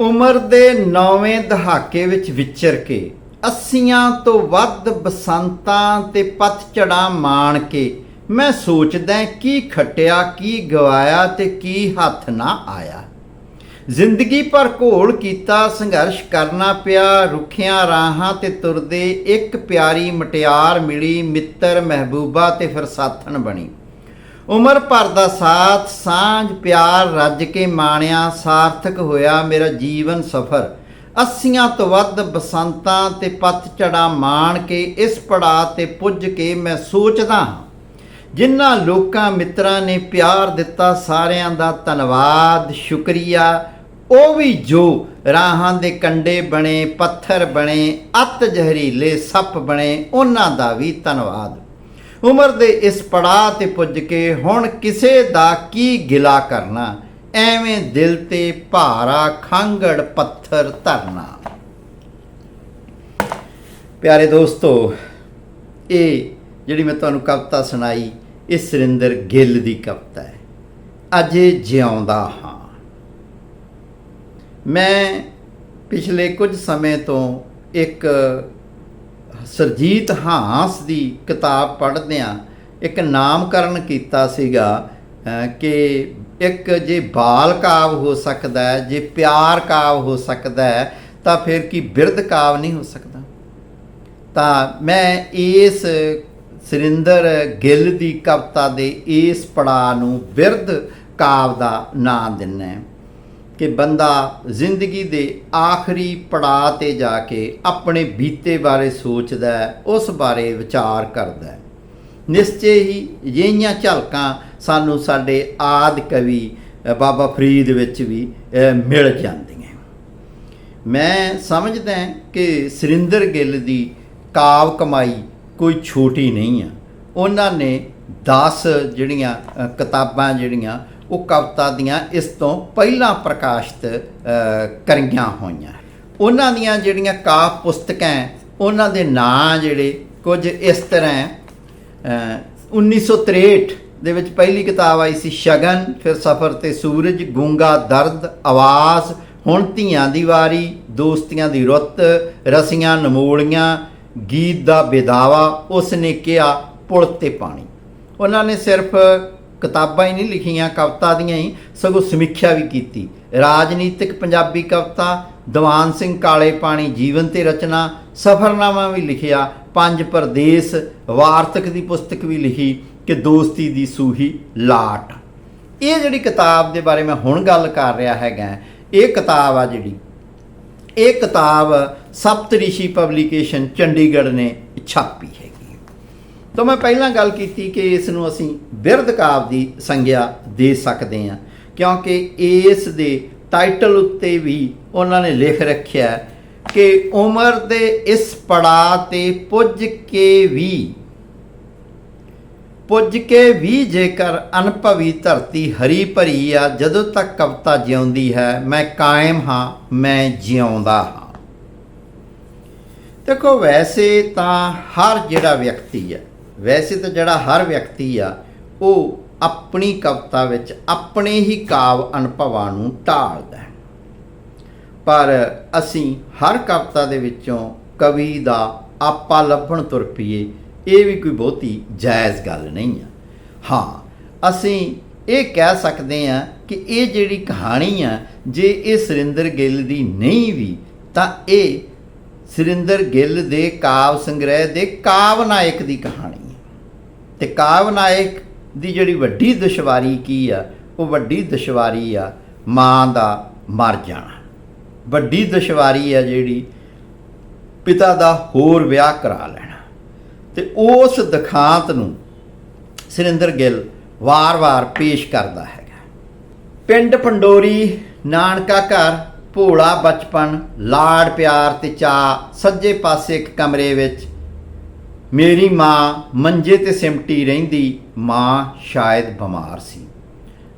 ਉਮਰ ਦੇ 9ਵੇਂ ਦਹਾਕੇ ਵਿੱਚ ਵਿਚਰ ਕੇ 80ਾਂ ਤੋਂ ਵੱਧ ਬਸੰਤਾਂ ਤੇ ਪਤਝੜਾਂ ਮਾਣ ਕੇ, ਮੈਂ ਸੋਚਦਾ ਕੀ ਖਟਿਆ, ਕੀ ਗਵਾਇਆ ਤੇ ਕੀ ਹੱਥ ਨਾ ਆਇਆ। ਜ਼ਿੰਦਗੀ ਭਰ ਘੋਲ ਕੀਤਾ, ਸੰਘਰਸ਼ ਕਰਨਾ ਪਿਆ, ਰੁੱਖਿਆਂ ਰਾਹਾਂ ਤੇ ਤੁਰਦੇ ਇੱਕ ਪਿਆਰੀ ਮਟਿਆਰ ਮਿਲੀ, ਮਿੱਤਰ, ਮਹਿਬੂਬਾ ਤੇ ਫਿਰ ਸਾਥਣ ਬਣੀ। ਉਮਰ ਭਰ ਦਾ ਸਾਥ, ਸਾਂਝ, ਪਿਆਰ ਰੱਜ ਕੇ ਮਾਣਿਆ, ਸਾਰਥਕ ਹੋਇਆ ਮੇਰਾ ਜੀਵਨ ਸਫਰ। ਅੱਸੀਆਂ ਤੋਂ ਵੱਧ ਬਸੰਤਾਂ ਤੇ ਪਤਝੜਾਂ ਮਾਣ ਕੇ, ਇਸ ਪੜਾਅ ਤੇ ਪੁੱਜ ਕੇ ਮੈਂ ਸੋਚਦਾ ਹਾਂ। ਜਿਨ੍ਹਾਂ ਲੋਕਾਂ ਮਿੱਤਰਾਂ ਨੇ ਪਿਆਰ ਦਿੱਤਾ, ਸਾਰਿਆਂ ਦਾ ਧੰਨਵਾਦ, ਸ਼ੁਕਰੀਆ। ਉਹ ਵੀ ਜੋ ਰਾਹਾਂ ਦੇ ਕੰਡੇ ਬਣੇ, ਪੱਥਰ ਬਣੇ, ਅਤ ਜ਼ਹਿਰੀਲੇ ਸੱਪ ਬਣੇ, ਉਹਨਾਂ ਦਾ ਵੀ ਧੰਨਵਾਦ। ਉਮਰ ਦੇ ਇਸ ਪੜਾਅ ਤੇ ਪੁੱਜ ਕੇ ਹੁਣ ਕਿਸੇ ਦਾ ਕੀ ਗਿਲਾ ਕਰਨਾ? ਐਵੇਂ ਦਿਲ ਤੇ ਭਾਰਾ ਖਾਂਗੜ ਪੱਥਰ ਧਰਨਾ। ਪਿਆਰੇ ਦੋਸਤੋ, ਇਹ ਜਿਹੜੀ ਮੈਂ ਤੁਹਾਨੂੰ ਕਵਿਤਾ ਸੁਣਾਈ, ਇਹ ਸੁਰਿੰਦਰ ਗਿੱਲ ਦੀ ਕਵਿਤਾ ਹੈ। ਅਜੇ ਜਿਉਂਦਾ ਹਾਂ। ਮੈਂ ਪਿਛਲੇ ਕੁਝ ਸਮੇਂ ਤੋਂ ਇੱਕ ਸਰਜੀਤ ਹਾਂਸ ਦੀ ਕਿਤਾਬ ਪੜ੍ਹਦਿਆਂ ਇੱਕ ਨਾਮਕਰਨ ਕੀਤਾ ਸੀਗਾ ਕਿ ਇੱਕ ਜੇ ਬਾਲ ਕਾਵ ਹੋ ਸਕਦਾ ਹੈ, ਜੇ ਪਿਆਰ ਕਾਵ ਹੋ ਸਕਦਾ ਹੈ, ਤਾਂ ਫਿਰ ਕੀ ਬਿਰਧ ਕਾਵ ਨਹੀਂ ਹੋ ਸਕਦਾ? ਤਾਂ ਮੈਂ ਇਸ ਸੁਰਿੰਦਰ ਗਿੱਲ ਦੀ ਕਵਿਤਾ ਦੇ ਇਸ ਪੜਾਅ ਨੂੰ ਬਿਰਧ ਕਾਵ ਦਾ ਨਾਂ ਦਿੰਨਾ ਕਿ ਬੰਦਾ ਜ਼ਿੰਦਗੀ ਦੇ ਆਖਰੀ ਪੜਾਅ ਤੇ ਜਾ ਕੇ ਆਪਣੇ ਬੀਤੇ ਬਾਰੇ ਸੋਚਦਾ ਹੈ, ਉਸ ਬਾਰੇ ਵਿਚਾਰ ਕਰਦਾ ਹੈ। ਨਿਸ਼ਚੇ ਹੀ ਜਿਹੀਆਂ ਝਲਕਾਂ ਸਾਨੂੰ ਸਾਡੇ ਆਦ ਕਵੀ ਬਾਬਾ ਫਰੀਦ ਵਿੱਚ ਵੀ ਮਿਲ ਜਾਂਦੀਆਂ ਮੈਂ ਸਮਝਦਾ ਕਿ ਸੁਰਿੰਦਰ ਗਿੱਲ ਦੀ ਕਾਵ ਕਮਾਈ ਕੋਈ ਛੋਟੀ ਨਹੀਂ ਆ। ਉਹਨਾਂ ਨੇ 10 ਜਿਹੜੀਆਂ ਕਿਤਾਬਾਂ ਜਿਹੜੀਆਂ ਉਹ ਕਵਿਤਾ ਦੀਆਂ ਇਸ ਤੋਂ ਪਹਿਲਾਂ ਪ੍ਰਕਾਸ਼ਿਤ ਕਰੀਆਂ ਹੋਈਆਂ। ਉਹਨਾਂ ਦੀਆਂ ਜਿਹੜੀਆਂ ਕਾਵ ਪੁਸਤਕਾਂ ਉਹਨਾਂ ਦੇ ਨਾਂ ਜਿਹੜੇ ਕੁਝ ਇਸ ਤਰ੍ਹਾਂ ਹੈ ਅ, 1963 ਦੇ ਵਿੱਚ ਪਹਿਲੀ ਕਿਤਾਬ ਆਈ ਸੀ ਸ਼ਗਨ ਫਿਰ ਸਫਰ ਤੇ ਸੂਰਜ ਗੂੰਗਾ ਦਰਦ ਆਵਾਜ਼ ਹੁਣ ਧੀਆਂ ਦੀ ਵਾਰੀ ਦੋਸਤੀਆਂ ਦੀ ਰੁੱਤ ਰਸੀਆਂ ਨਮੋਲੀਆਂ ਗੀਤ ਦਾ ਬੇਦਾਵਾ ਉਸ ਨੇ ਕਿਹਾ ਪੁਲ ਤੇ ਪਾਣੀ। ਉਹਨਾਂ ਨੇ ਸਿਰਫ ਕਿਤਾਬਾਂ ਹੀ ਨਹੀਂ ਲਿਖੀਆਂ, ਕਵਿਤਾ ਦੀਆਂ ਹੀ, ਸਗੋਂ ਸਮੀਖਿਆ ਵੀ ਕੀਤੀ। ਰਾਜਨੀਤਿਕ ਪੰਜਾਬੀ ਕਵਿਤਾ, ਦੀਵਾਨ ਸਿੰਘ ਕਾਲੇ ਪਾਣੀ, ਜੀਵਨ ਤੇ ਰਚਨਾ, ਸਫਰਨਾਮਾ ਵੀ ਲਿਖਿਆ, ਪੰਜ ਪਰਦੇਸ, ਵਾਰਤਕ ਦੀ ਪੁਸਤਕ ਵੀ ਲਿਖੀ ਕਿ ਦੋਸਤੀ ਦੀ ਸੂਹੀ ਲਾਟ। ਇਹ ਜਿਹੜੀ ਕਿਤਾਬ ਦੇ ਬਾਰੇ ਮੈਂ ਹੁਣ ਗੱਲ ਕਰ ਰਿਹਾ ਹੈਗਾ, ਇਹ ਕਿਤਾਬ ਆ ਜਿਹੜੀ, ਇਹ ਕਿਤਾਬ ਸਪਤਰਿਸ਼ੀ ਪਬਲੀਕੇਸ਼ਨ ਚੰਡੀਗੜ੍ਹ ਨੇ ਛਾਪੀ ਹੈਗੀ। ਤਾਂ ਮੈਂ ਪਹਿਲਾਂ ਗੱਲ ਕੀਤੀ ਕਿ ਇਸ ਨੂੰ ਅਸੀਂ ਬਿਰਧ ਕਾਵ ਦੀ ਸੰਗਿਆ ਦੇ ਸਕਦੇ ਹਾਂ, ਕਿਉਂਕਿ ਇਸ ਦੇ ਟਾਈਟਲ ਉੱਤੇ ਵੀ ਉਹਨਾਂ ਨੇ ਲਿਖ ਰੱਖਿਆ ਕਿ ਉਮਰ ਦੇ ਇਸ ਪੜਾਅ ਤੇ ਪੁੱਜ ਕੇ ਵੀ, ਪੁੱਜ ਕੇ ਵੀ ਜੇਕਰ ਅਨਭਵੀ ਧਰਤੀ ਹਰੀ ਭਰੀ ਆ, ਜਦੋਂ ਤੱਕ ਕਵਿਤਾ ਜਿਉਂਦੀ ਹੈ, ਮੈਂ ਕਾਇਮ ਹਾਂ, ਮੈਂ ਜਿਉਂਦਾ ਹਾਂ। ਦੇਖੋ, ਵੈਸੇ ਤਾਂ ਹਰ ਜਿਹੜਾ ਵਿਅਕਤੀ ਹੈ ਵੈਸੇ ਤਾਂ ਜਿਹੜਾ ਹਰ ਵਿਅਕਤੀ ਆ, ਉਹ ਆਪਣੀ ਕਵਿਤਾ ਵਿੱਚ ਆਪਣੇ ਹੀ ਕਾਵ ਅਨੁਭਵਾਂ ਨੂੰ ਢਾਲਦਾ ਹੈ। ਪਰ ਅਸੀਂ ਹਰ ਕਵਿਤਾ ਦੇ ਵਿੱਚੋਂ ਕਵੀ ਦਾ ਆਪਾ ਲੱਭਣ ਤੁਰ ਪਈਏ, ਇਹ ਵੀ ਕੋਈ ਬਹੁਤੀ ਜਾਇਜ਼ ਗੱਲ ਨਹੀਂ ਆ। ਹਾਂ, ਅਸੀਂ ਇਹ ਕਹਿ ਸਕਦੇ ਹਾਂ ਕਿ ਇਹ ਜਿਹੜੀ ਕਹਾਣੀ ਆ, ਜੇ ਇਹ ਸੁਰਿੰਦਰ ਗਿੱਲ ਦੀ ਨਹੀਂ ਵੀ, ਤਾਂ ਇਹ ਸੁਰਿੰਦਰ ਗਿੱਲ ਦੇ ਕਾਵ ਸੰਗ੍ਰਹਿ ਦੇ ਕਾਵ ਨਾਇਕ ਦੀ ਕਹਾਣੀ ਤੇ ਕਾਵ ਨਾਇਕ ਦੀ ਜਿਹੜੀ ਵੱਡੀ ਦੁਸ਼ਵਾਰੀ ਕੀ ਆ? ਉਹ ਵੱਡੀ ਦੁਸ਼ਵਾਰੀ ਆ, ਮਾਂ ਦਾ ਮਰ ਜਾਣਾ। ਵੱਡੀ ਦੁਸ਼ਵਾਰੀ ਆ ਜਿਹੜੀ ਪਿਤਾ ਦਾ ਹੋਰ ਵਿਆਹ ਕਰਾ ਲੈਣਾ। ਤੇ ਉਸ ਦਿਖਾਂਤ ਨੂੰ ਸੁਰਿੰਦਰ ਗਿੱਲ ਵਾਰ-ਵਾਰ ਪੇਸ਼ ਕਰਦਾ ਹੈਗਾ। ਪਿੰਡ ਪੰਡੋਰੀ, ਨਾਨਕਾ ਘਰ, ਭੋਲਾ ਬਚਪਨ ਲਾੜ ਪਿਆਰ ਤੇ ਚਾਅ, ਸੱਜੇ ਪਾਸੇ ਇੱਕ ਕਮਰੇ ਵਿੱਚ ਮੇਰੀ ਮਾਂ ਮੰਜੇ ਤੇ ਸਿਮਟੀ ਰਹਿੰਦੀ, ਮਾਂ ਸ਼ਾਇਦ ਬਿਮਾਰ ਸੀ।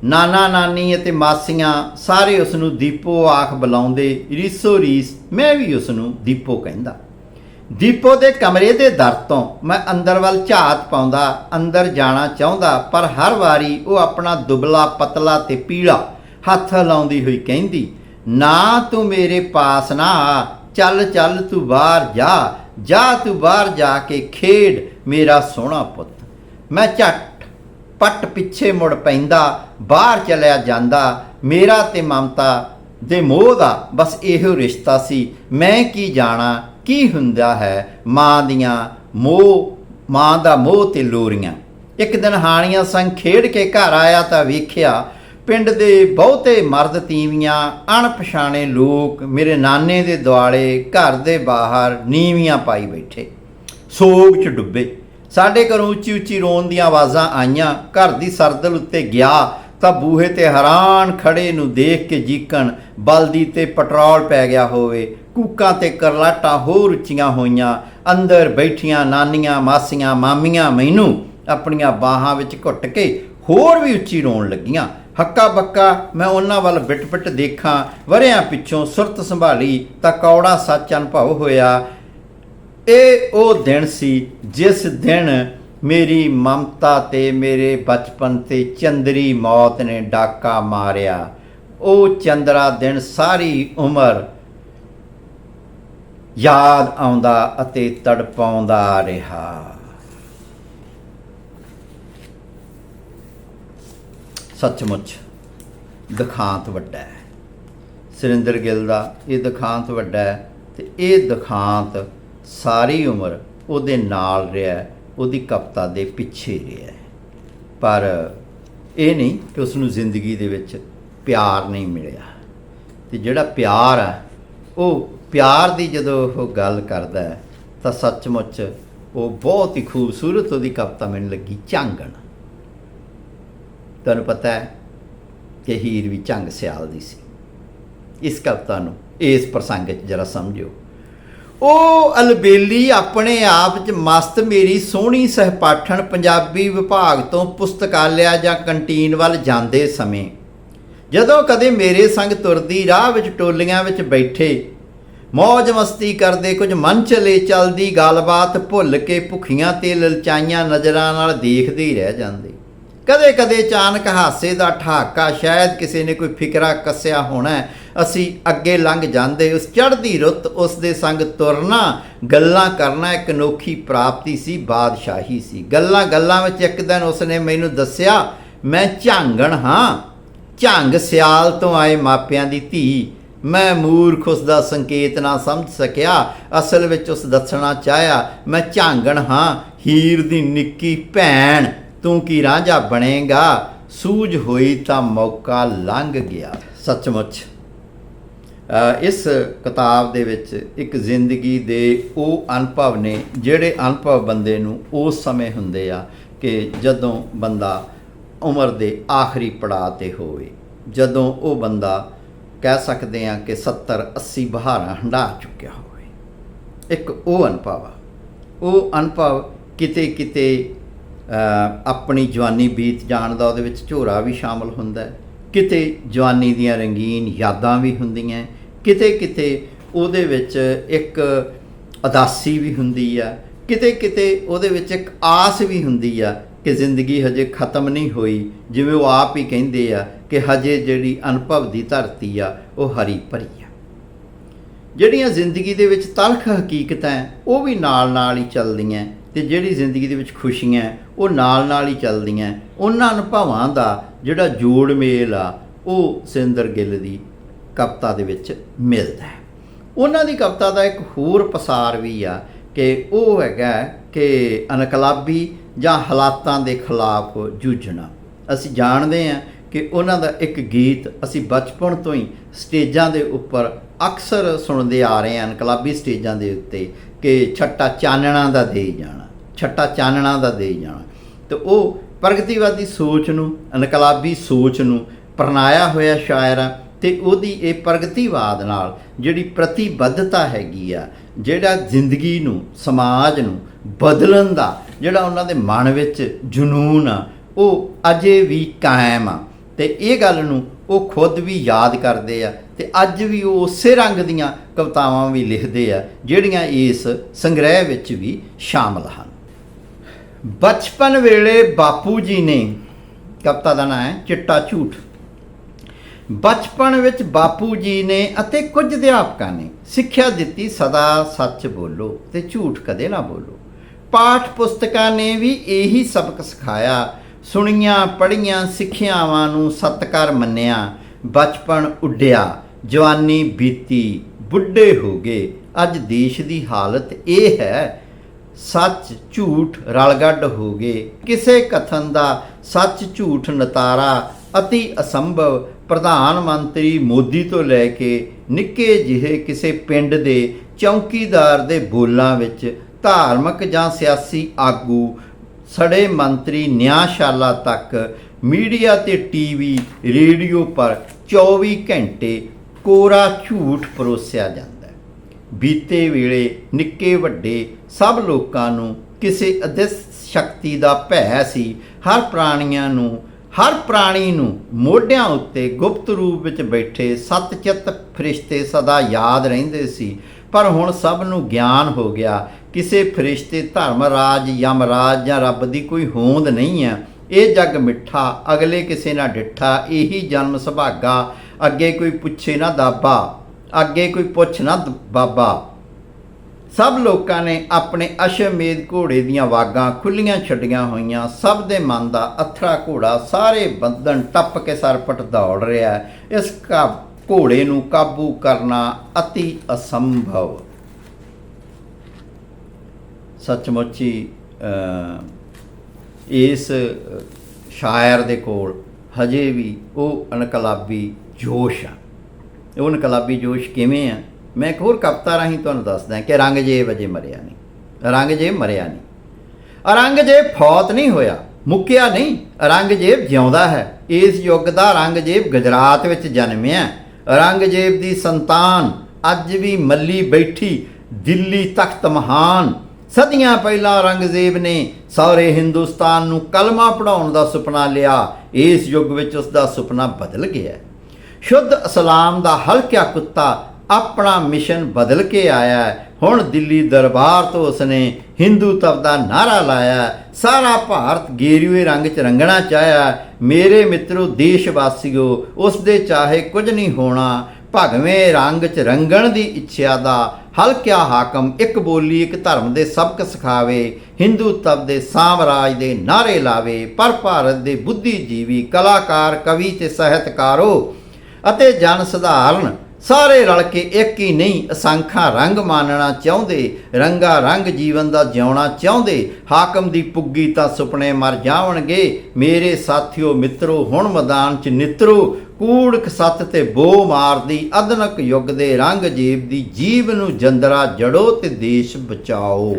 ਨਾਨਾ, ਨਾਨੀ ਅਤੇ ਮਾਸੀਆਂ ਸਾਰੇ ਉਸ ਨੂੰ ਦੀਪੋ ਆਖ ਬੁਲਾਉਂਦੇ, ਰੀਸੋ ਰੀਸ, ਮੈਂ ਵੀ ਉਸ ਨੂੰ ਦੀਪੋ ਕਹਿੰਦਾ। ਦੀਪੋ ਦੇ ਕਮਰੇ ਦੇ ਦਰ ਤੋਂ ਮੈਂ ਅੰਦਰ ਵੱਲ ਝਾਤ ਪਾਉਂਦਾ, ਅੰਦਰ ਜਾਣਾ ਚਾਹੁੰਦਾ, ਪਰ ਹਰ ਵਾਰੀ ਉਹ ਆਪਣਾ ਦੁਬਲਾ, ਪਤਲਾ ਤੇ ਪੀਲਾ ਹੱਥ ਲਾਉਂਦੀ ਹੋਈ ਕਹਿੰਦੀ, ਨਾ ਤੂੰ ਮੇਰੇ ਪਾਸ ਨਾ ਆ, ਚੱਲ ਚੱਲ ਤੂੰ ਬਾਹਰ ਜਾ ਜਾ ਤੂੰ ਬਾਹਰ ਜਾ ਕੇ ਖੇਡ, ਮੇਰਾ ਸੋਹਣਾ ਪੁੱਤ। ਮੈਂ ਝੱਟ ਪੱਟ ਪਿੱਛੇ ਮੁੜ ਪੈਂਦਾ, ਬਾਹਰ ਚਲਿਆ ਜਾਂਦਾ, ਮੇਰਾ ਤੇ ਮਮਤਾ ਦੇ ਮੋਹ ਦਾ ਬਸ ਇਹੋ ਰਿਸ਼ਤਾ ਸੀ। ਮੈਂ ਕੀ ਜਾਣਾ, ਕੀ ਹੁੰਦਾ ਹੈ? ਮਾਂ ਦੀਆਂ ਮੋਹ, ਮਾਂ ਦਾ ਮੋਹ ਤੇ ਲੋਰੀਆਂ। ਇੱਕ ਦਿਨ ਹਾਣੀਆਂ ਸੰਗ ਖੇਡ ਕੇ ਘਰ ਆਇਆ ਤਾਂ ਵੇਖਿਆ ਪਿੰਡ ਦੇ ਬਹੁਤੇ ਮਰਦ ਤੀਵੀਆਂ, ਅਣਪਛਾਣੇ ਲੋਕ ਮੇਰੇ ਨਾਨੇ ਦੇ ਦੁਆਲੇ, ਘਰ ਦੇ ਬਾਹਰ ਨੀਵੀਆਂ ਪਾਈ ਬੈਠੇ। ਸੋਗ ਚ ਡੁੱਬੇ। ਸਾਡੇ ਘਰੋਂ ਉੱਚੀ ਉੱਚੀ ਰੋਣ ਦੀਆਂ ਆਵਾਜ਼ਾਂ ਆਈਆਂ। ਘਰ ਦੀ ਸਰਦਲ ਉੱਤੇ ਗਿਆ ਤਾਂ ਬੂਹੇ ਤੇ ਹੈਰਾਨ ਖੜੇ ਨੂੰ ਦੇਖ ਕੇ ਜੀਕਣ ਬਲਦੀ ਤੇ ਪੈਟਰੋਲ ਪੈ ਗਿਆ ਹੋਵੇ। ਕੂਕਾਂ ਤੇ ਕਰਲਾਟਾਂ ਹੋਰ ਉੱਚੀਆਂ ਹੋਈਆਂ। ਅੰਦਰ ਬੈਠੀਆਂ ਨਾਨੀਆਂ, ਮਾਸੀਆਂ, ਮਾਮੀਆਂ ਮੈਨੂੰ ਆਪਣੀਆਂ ਬਾਹਾਂ ਵਿੱਚ ਘੁੱਟ ਕੇ ਹੋਰ ਵੀ ਉੱਚੀ ਰੋਣ ਲੱਗੀਆਂ। ਹੱਕਾ ਬੱਕਾ ਮੈਂ ਉਹਨਾਂ ਵੱਲ ਬਿਟ-ਬਿਟ ਦੇਖਾਂ, ਵਰਿਆਂ ਪਿੱਛੋਂ ਸੁਰਤ ਸੰਭਾਲੀ ਤਾਂ ਕੌੜਾ ਸੱਚ ਅਨੁਭਵ ਹੋਇਆ। ਇਹ ਉਹ ਦਿਨ ਸੀ ਜਿਸ ਦਿਨ ਮੇਰੀ ਮਮਤਾ ਤੇ ਮੇਰੇ ਬਚਪਨ ਤੇ ਚੰਦਰੀ ਮੌਤ ਨੇ ਡਾਕਾ ਮਾਰਿਆ। ਉਹ ਚੰਦਰਾ ਦਿਨ ਸਾਰੀ ਉਮਰ ਯਾਦ ਆਉਂਦਾ ਅਤੇ ਤੜਪਾਉਂਦਾ ਰਿਹਾ। ਸੱਚਮੁੱਚ ਦੁਖਾਂਤ ਵੱਡਾ ਹੈ। ਸੁਰਿੰਦਰ ਗਿੱਲ ਦਾ ਇਹ ਦੁਖਾਂਤ ਵੱਡਾ ਹੈ ਤੇ ਇਹ ਦੁਖਾਂਤ ਸਾਰੀ ਉਮਰ ਉਹਦੇ ਨਾਲ ਰਿਹਾ ਉਹਦੀ ਕਪਤਾ ਦੇ ਪਿੱਛੇ ਰਿਹਾ ਪਰ ਇਹ ਨਹੀਂ ਕਿ ਉਸ ਨੂੰ ਜ਼ਿੰਦਗੀ ਦੇ ਵਿੱਚ ਪਿਆਰ ਨਹੀਂ ਮਿਲਿਆ। ਤੇ ਜਿਹੜਾ ਪਿਆਰ ਆ, ਉਹ ਪਿਆਰ ਦੀ ਜਦੋਂ ਉਹ ਗੱਲ ਕਰਦਾ ਤਾਂ ਸੱਚਮੁੱਚ ਉਹ ਬਹੁਤ ਹੀ ਖੂਬਸੂਰਤ ਉਹਦੀ ਕਵਿਤਾ ਮੈਨੂੰ ਲੱਗੀ ਝਾਂਗਣ ਤੁਹਾਨੂੰ ਪਤਾ ਹੈ ਕਿ ਹੀਰ ਵੀ ਝੰਗ ਸਿਆਲ ਦੀ ਸੀ। ਇਸ ਕਵਿਤਾ ਨੂੰ ਇਸ ਪ੍ਰਸੰਗ 'ਚ ਜਰਾ ਸਮਝਿਓ। ਉਹ ਅਲਬੇਲੀ, ਆਪਣੇ ਆਪ 'ਚ ਮਸਤ ਮੇਰੀ ਸੋਹਣੀ ਸਹਿਪਾਠਣ ਪੰਜਾਬੀ ਵਿਭਾਗ ਤੋਂ ਪੁਸਤਕਾਲਿਆ ਜਾਂ ਕੰਟੀਨ ਵੱਲ ਜਾਂਦੇ ਸਮੇਂ, ਜਦੋਂ ਕਦੇ ਮੇਰੇ ਸੰਗ ਤੁਰਦੀ ਰਾਹ ਵਿੱਚ ਟੋਲੀਆਂ ਵਿੱਚ ਬੈਠੇ ਮौज ਮਸਤੀ ਕਰਦੇ ਕੁਝ ਮਨ ਚਲੇ ਚਲਦੀ ਗੱਲਬਾਤ ਭੁੱਲ ਕੇ ਭੁਖੀਆਂ ਤੇ ਲਲਚਾਈਆਂ ਨਜ਼ਰਾਂ ਨਾਲ ਦੇਖਦੇ ਹੀ ਰਹਿ ਜਾਂਦੇ। ਕਦੇ ਕਦੇ ਅਚਾਨਕ ਹਾਸੇ ਦਾ ਠਾਕਾ ਸ਼ਾਇਦ ਕਿਸੇ ਨੇ ਕੋਈ ਫਿਕਰਾ ਕੱਸਿਆ ਹੋਣਾ ਅਸੀਂ ਅੱਗੇ ਲੰਘ ਜਾਂਦੇ, ਉਸ ਚੜ੍ਹਦੀ ਰੁੱਤ, ਉਸ ਦੇ ਸੰਗ ਤੁਰਨਾ, ਗੱਲਾਂ ਕਰਨਾ ਇੱਕ ਅਨੋਖੀ ਪ੍ਰਾਪਤੀ ਸੀ, ਬਾਦਸ਼ਾਹੀ ਸੀ। ਗੱਲਾਂ ਗੱਲਾਂ ਵਿੱਚ ਇੱਕ ਦਿਨ ਉਸਨੇ ਮੈਨੂੰ ਦੱਸਿਆ, ਮੈਂ ਝਾਂਗਣ ਹਾਂ। ਝੰਗ ਸਿਆਲ ਤੋਂ ਆਏ ਮਾਪਿਆਂ ਦੀ ਧੀ। ਮੈਂ ਮੂਰਖ ਉਸ ਦਾ ਸੰਕੇਤ ਨਾ ਸਮਝ ਸਕਿਆ। ਅਸਲ ਵਿੱਚ ਉਸ ਦੱਸਣਾ ਚਾਹਿਆ, ਮੈਂ ਝਾਂਗਣ ਹਾਂ, ਹੀਰ ਦੀ ਨਿੱਕੀ ਭੈਣ ਤੂੰ ਕੀ ਰਾਂਝਾ ਬਣੇਗਾ? ਸੂਝ ਹੋਈ ਤਾਂ ਮੌਕਾ ਲੰਘ ਗਿਆ। ਸੱਚਮੁੱਚ ਇਸ ਕਿਤਾਬ ਦੇ ਵਿੱਚ ਇੱਕ ਜ਼ਿੰਦਗੀ ਦੇ ਉਹ ਅਨੁਭਵ ਨੇ ਜਿਹੜੇ ਅਨੁਭਵ ਬੰਦੇ ਨੂੰ ਉਸ ਸਮੇਂ ਹੁੰਦੇ ਆ ਕਿ ਜਦੋਂ ਬੰਦਾ ਉਮਰ ਦੇ ਆਖਰੀ ਪੜਾਅ ਤੇ ਹੋਵੇ। ਜਦੋਂ ਉਹ ਬੰਦਾ ਕਹਿ ਸਕਦੇ ਆ ਕਿ 70 80 ਬਹਾਰਾਂ ਹੰਢਾ ਚੁੱਕਿਆ ਹੋਵੇ। ਇੱਕ ਉਹ ਅਨੁਭਵ ਆ। ਉਹ ਅਨੁਭਵ ਕਿਤੇ ਕਿਤੇ ਆਪਣੀ ਜਵਾਨੀ ਬੀਤ ਜਾਣ ਦਾ ਉਹਦੇ ਵਿੱਚ ਝੋਰਾ ਵੀ ਸ਼ਾਮਲ ਹੁੰਦਾ ਹੈ। ਕਿਤੇ ਜਵਾਨੀ ਦੀਆਂ ਰੰਗੀਨ ਯਾਦਾਂ ਵੀ ਹੁੰਦੀਆਂ ਕਿਤੇ ਕਿਤੇ ਉਹਦੇ ਵਿੱਚ ਇੱਕ ਉਦਾਸੀ ਵੀ ਹੁੰਦੀ ਆ। ਕਿਤੇ ਕਿਤੇ ਉਹਦੇ ਵਿੱਚ ਇੱਕ ਆਸ ਵੀ ਹੁੰਦੀ ਆ ਕਿ ਜ਼ਿੰਦਗੀ ਹਜੇ ਖਤਮ ਨਹੀਂ ਹੋਈ। ਜਿਵੇਂ ਉਹ ਆਪ ਹੀ ਕਹਿੰਦੇ ਆ ਕਿ ਹਜੇ ਜਿਹੜੀ ਅਨੁਭਵ ਦੀ ਧਰਤੀ ਆ, ਉਹ ਹਰੀ ਭਰੀ ਆ। ਜਿਹੜੀਆਂ ਜ਼ਿੰਦਗੀ ਦੇ ਵਿੱਚ ਤਲਖ ਹਕੀਕਤਾਂ ਉਹ ਵੀ ਨਾਲ-ਨਾਲ ਹੀ ਚੱਲਦੀਆਂ ਤੇ ਜਿਹੜੀ ਜ਼ਿੰਦਗੀ ਦੇ ਵਿੱਚ ਖੁਸ਼ੀਆਂ ਉਹ ਨਾਲ-ਨਾਲ ਹੀ ਚੱਲਦੀਆਂ ਉਹਨਾਂ ਅਨੁਭਵਾਂ ਦਾ ਜਿਹੜਾ ਜੋੜ ਮੇਲ ਆ, ਉਹ ਸਿੰਦਰ ਗਿੱਲ ਦੀ ਕਵਿਤਾ ਦੇ ਵਿੱਚ ਮਿਲਦਾ ਹੈ। ਉਹਨਾਂ ਦੀ ਕਵਿਤਾ ਦਾ ਇੱਕ ਹੋਰ ਪਸਾਰ ਵੀ ਆ ਕਿ ਉਹ ਹੈਗਾ ਕਿ ਅਨਕਲਾਬੀ ਜਾਂ ਹਾਲਾਤਾਂ ਦੇ ਖਿਲਾਫ ਜੂਝਣਾ। ਅਸੀਂ ਜਾਣਦੇ ਹਾਂ ਕਿ ਉਹਨਾਂ ਦਾ ਇੱਕ ਗੀਤ ਅਸੀਂ ਬਚਪਨ ਤੋਂ ਹੀ ਸਟੇਜਾਂ ਦੇ ਉੱਪਰ ਅਕਸਰ ਸੁਣਦੇ ਆ ਰਹੇ ਹਾਂ ਇਨਕਲਾਬੀ ਸਟੇਜਾਂ ਦੇ ਉੱਤੇ ਕਿ ਛੱਟਾ ਚਾਨਣਾ ਦਾ ਦੇ ਜਾਣਾ। ਛੱਟਾ ਚਾਨਣਾ ਦਾ ਦੇ ਜਾਣਾ। ਤੇ ਉਹ ਪ੍ਰਗਤੀਵਾਦੀ ਸੋਚ ਨੂੰ, ਇਨਕਲਾਬੀ ਸੋਚ ਨੂੰ ਪ੍ਰਣਾਇਆ ਹੋਇਆ ਸ਼ਾਇਰ ਆ ਤੇ ਉਹਦੀ ਇਹ ਪ੍ਰਗਤੀਵਾਦ ਨਾਲ ਜਿਹੜੀ ਪ੍ਰਤੀਬੱਧਤਾ ਹੈਗੀ ਆ, ਜਿਹੜਾ ਜ਼ਿੰਦਗੀ ਨੂੰ, ਸਮਾਜ ਨੂੰ ਬਦਲਣ ਦਾ, ਜਿਹੜਾ ਉਹਨਾਂ ਦੇ ਮਨ ਵਿੱਚ ਜਨੂਨ ਆ, ਉਹ ਅਜੇ ਵੀ ਕਾਇਮ ਆ। ਤੇ ਇਹ ਗੱਲ ਨੂੰ ਉਹ ਖੁਦ ਵੀ ਯਾਦ ਕਰਦੇ ਆ ਤੇ ਅੱਜ ਵੀ ਉਹ ਉਸੇ ਰੰਗ ਦੀਆਂ ਕਵਿਤਾਵਾਂ ਵੀ ਲਿਖਦੇ ਆ, ਜਿਹੜੀਆਂ ਇਸ ਸੰਗ੍ਰਹਿ ਵਿੱਚ ਵੀ ਸ਼ਾਮਲ ਹਨ। ਬਚਪਨ ਵੇਲੇ ਬਾਪੂ ਜੀ ਨੇ, ਕਵਿਤਾ ਦਾ ਨਾਮ ਹੈ, ਚਿੱਟਾ ਝੂਠ। ਬਚਪਨ ਵਿੱਚ ਬਾਪੂ ਜੀ ਨੇ ਅਤੇ ਕੁਝ ਅਧਿਆਪਕਾਂ ਨੇ ਸਿੱਖਿਆ ਦਿੱਤੀ, ਸਦਾ ਸੱਚ ਬੋਲੋ ਤੇ ਝੂਠ ਕਦੇ ਨਾ ਬੋਲੋ। ਪਾਠ ਪੁਸਤਕਾਂ ਨੇ ਵੀ ਇਹੀ ਸਬਕ ਸਿਖਾਇਆ, ਸੁਣੀਆਂ, ਪੜ੍ਹੀਆਂ, ਸਿੱਖਿਆਵਾਂ ਨੂੰ ਸਤਕਾਰ ਮੰਨਿਆ, ਬਚਪਨ ਉੱਡਿਆ, ਜਵਾਨੀ ਬੀਤੀ, ਬੁੱਢੇ ਹੋ ਗਏ। ਅੱਜ ਦੇਸ਼ ਦੀ ਹਾਲਤ ਇਹ ਹੈ ਸੱਚ ਝੂਠ ਰਲਗੱਡ ਹੋ ਗਏ। ਕਿਸੇ ਕਥਨ ਦਾ ਸੱਚ ਝੂਠ ਨਤਾਰਾ ਅਤੀ ਅਸੰਭਵ, ਪ੍ਰਧਾਨ ਮੰਤਰੀ ਮੋਦੀ ਤੋਂ ਲੈ ਕੇ ਨਿੱਕੇ ਜਿਹੇ ਕਿਸੇ ਪਿੰਡ ਦੇ ਚੌਕੀਦਾਰ ਦੇ ਬੋਲਾਂ ਵਿੱਚ ਧਾਰਮਿਕ ਜਾਂ ਸਿਆਸੀ ਆਗੂ, ਸੜੇ ਮੰਤਰੀ ਨਿਆਂਸ਼ਾਲਾ ਤੱਕ ਮੀਡੀਆ ਤੇ ਟੀਵੀ, ਰੇਡੀਓ ਪਰ 24 ਘੰਟੇ ਕੋਰਾ ਝੂਠ ਪਰੋਸਿਆ ਜਾਂਦਾ। ਬੀਤੇ ਵੇਲੇ ਨਿੱਕੇ ਵੱਡੇ ਸਭ ਲੋਕਾਂ ਨੂੰ ਕਿਸੇ ਅਦਿਸ ਸ਼ਕਤੀ ਦਾ ਭੈ ਸੀ। ਹਰ ਪ੍ਰਾਣੀਆਂ ਨੂੰ, ਹਰ ਪ੍ਰਾਣੀ ਨੂੰ ਮੋਢਿਆਂ ਉੱਤੇ ਗੁਪਤ ਰੂਪ ਵਿੱਚ ਬੈਠੇ ਸਤਚਿੱਤ ਫਰਿਸ਼ਤੇ ਸਦਾ ਯਾਦ ਰਹਿੰਦੇ ਸੀ। ਪਰ ਹੁਣ ਸਭ ਨੂੰ ਗਿਆਨ ਹੋ ਗਿਆ। ਕਿਸੇ ਫਰਿਸ਼ਤੇ ਧਰਮ ਰਾਜ ਯਮਰਾਜ ਜਾਂ ਰੱਬ ਦੀ ਕੋਈ ਹੋਂਦ ਨਹੀਂ ਹੈ। ਇਹ ਜੱਗ ਮਿੱਠਾ, ਅਗਲੇ ਕਿਸੇ ਨਾ ਡਿੱਠਾ, ਇਹੀ ਜਨਮ ਸੁਭਾਗਾ। ਅੱਗੇ ਕੋਈ ਪੁੱਛੇ ਨਾ ਦਾਬਾ। ਅੱਗੇ ਕੋਈ ਪੁੱਛ ਨਾ ਦ- ਬਾਬਾ। ਸਭ ਲੋਕਾਂ ਨੇ ਆਪਣੇ ਅਸ਼ਮੇਧ ਘੋੜੇ ਦੀਆਂ ਵਾਗਾਂ ਖੁੱਲੀਆਂ ਛੱਡੀਆਂ ਹੋਈਆਂ। ਸਭ ਦੇ ਮਨ ਦਾ ਅਥਰਾ ਘੋੜਾ ਸਾਰੇ ਬੰਧਨ ਟੱਪ ਕੇ ਸਰਪਟ ਦੌੜ ਰਿਹਾ ਹੈ। ਇਸ ਘੋੜੇ ਨੂੰ ਕਾਬੂ ਕਰਨਾ ਅਤੀ ਅਸੰਭਵ। ਸੱਚਮੁੱਚ ਹੀ ਇਸ ਸ਼ਾਇਰ ਦੇ ਕੋਲ ਹਜੇ ਵੀ ਉਹ ਇਨਕਲਾਬੀ ਜੋਸ਼ ਆ। ਉਹ ਇਨਕਲਾਬੀ ਜੋਸ਼ ਕਿਵੇਂ ਆ? ਮੈਂ ਇੱਕ ਹੋਰ ਕਵਿਤਾ ਰਾਹੀਂ ਤੁਹਾਨੂੰ ਦੱਸਦਾ ਕਿ ਰੰਗਜੇਬ ਅਜੇ ਮਰਿਆ ਨਹੀਂ। ਰੰਗਜੇਬ ਮਰਿਆ ਨਹੀਂ। ਔਰੰਗਜ਼ੇਬ ਫੌਤ ਨਹੀਂ ਹੋਇਆ, ਮੁੱਕਿਆ ਨਹੀਂ। ਔਰੰਗਜ਼ੇਬ ਜਿਉਂਦਾ ਹੈ, ਇਸ ਯੁੱਗ ਦਾ ਔਰੰਗਜ਼ੇਬ ਗੁਜਰਾਤ ਵਿੱਚ ਜਨਮਿਆ। ਔਰੰਗਜ਼ੇਬ ਦੀ ਸੰਤਾਨ, ਅੱਜ ਵੀ ਮੱਲੀ ਬੈਠੀ, ਦਿੱਲੀ ਤਖਤ ਮਹਾਨ। ਸਦੀਆਂ ਪਹਿਲਾਂ ਔਰੰਗਜ਼ੇਬ ਨੇ ਸਾਰੇ ਹਿੰਦੁਸਤਾਨ ਨੂੰ ਕਲਮਾ ਪੜਾਉਣ ਦਾ ਸੁਪਨਾ ਲਿਆ। ਇਸ ਯੁੱਗ ਵਿੱਚ ਉਸ ਦਾ ਸੁਪਨਾ ਬਦਲ ਗਿਆ। ਸ਼ੁੱਧ ਇਸਲਾਮ ਦਾ ਹਲਕਿਆ ਕੁੱਤਾ ਆਪਣਾ ਮਿਸ਼ਨ ਬਦਲ ਕੇ ਆਇਆ ਹੈ। ਹੁਣ ਦਿੱਲੀ ਦਰਬਾਰ ਤੋਂ ਉਸਨੇ ਹਿੰਦੂਤਵ ਦਾ ਨਾਰਾ ਲਾਇਆ ਸਾਰਾ ਭਾਰਤ ਗੇਰੂਏ ਰੰਗ 'ਚ ਰੰਗਣਾ ਚਾਹਿਆ ਮੇਰੇ ਮਿੱਤਰੋ ਦੇਸ਼ ਵਾਸੀਓ ਉਸ ਦੇ ਚਾਹੇ ਕੁਝ ਨਹੀਂ ਹੋਣਾ। ਭਗਵੇਂ ਰੰਗ 'ਚ ਰੰਗਣ ਦੀ ਇੱਛਾ ਦਾ ਹਲਕਿਆ ਹਾਕਮ ਇੱਕ ਬੋਲੀ, ਇੱਕ ਧਰਮ ਦੇ ਸਬਕ ਸਿਖਾਵੇ। ਹਿੰਦੂਤਵ ਦੇ ਸਾਮਰਾਜ ਦੇ ਨਾਰੇ ਲਾਵੇ। ਪਰ ਭਾਰਤ ਦੇ ਬੁੱਧੀਜੀਵੀ ਕਲਾਕਾਰ, ਕਵੀ ਤੇ ਸਾਹਿਤਕਾਰੋ ਅਤੇ ਜਨ ਸਧਾਰਨ, ਸਾਰੇ ਰਲ ਕੇ ਇੱਕ ਹੀ ਨਹੀਂ, ਅਸੰਖਾਂ ਰੰਗ ਮਾਨਣਾ ਚਾਹੁੰਦੇ, ਰੰਗਾ ਰੰਗ ਜੀਵਨ ਦਾ ਜਿਉਣਾ ਚਾਹੁੰਦੇ, ਹਾਕਮ ਦੀ ਪੁੱਗੀ ਤਾਂ ਸੁਪਨੇ ਮਰ ਜਾਵਣਗੇ, ਮੇਰੇ ਸਾਥੀਓ ਮਿੱਤਰੋ, ਹੁਣ ਮੈਦਾਨ 'ਚ ਨਿਤਰੋ, ਕੂੜਕ ਸੱਤ ਤੇ ਬੋ ਮਾਰਦੀ ਅਦਨਕ ਯੁੱਗ ਦੇ ਰੰਗ ਜੀਬ ਦੀ ਜੀਵ ਨੂੰ ਜੰਦਰਾ ਜੜੋ ਤੇ ਦੇਸ਼ ਬਚਾਓ।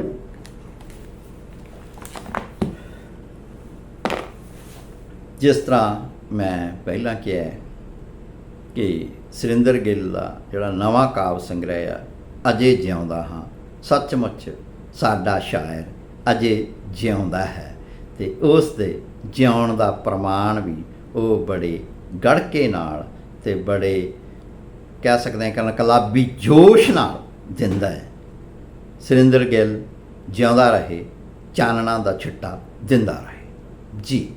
ਜਿਸ ਤਰ੍ਹਾਂ ਮੈਂ ਪਹਿਲਾਂ ਕਿਹਾ ਕਿ ਸੁਰਿੰਦਰ ਗਿੱਲ ਦਾ ਜਿਹੜਾ ਨਵਾਂ ਕਾਵ ਸੰਗ੍ਰਹਿ ਆ, ਅਜੇ ਜਿਉਂਦਾ ਹਾਂ। ਸੱਚਮੁੱਚ ਸਾਡਾ ਸ਼ਾਇਰ ਅਜੇ ਜਿਉਂਦਾ ਹੈ ਤੇ ਉਸ ਦੇ ਜਿਉਣ ਦਾ ਪ੍ਰਮਾਣ ਵੀ ਉਹ ਬੜੇ ਗੜਕੇ ਨਾਲ ਤੇ ਬੜੇ ਕਹਿ ਸਕਦੇ ਹਾਂ ਕਿ ਇਨਕਲਾਬੀ ਜੋਸ਼ ਨਾਲ ਦਿੰਦਾ ਹੈ। ਸੁਰਿੰਦਰ ਗਿੱਲ ਜਿਉਂਦਾ ਰਹੇ, ਚਾਨਣਾ ਦਾ ਛਿੱਟਾ ਦਿੰਦਾ ਰਹੇ। ਜੀ।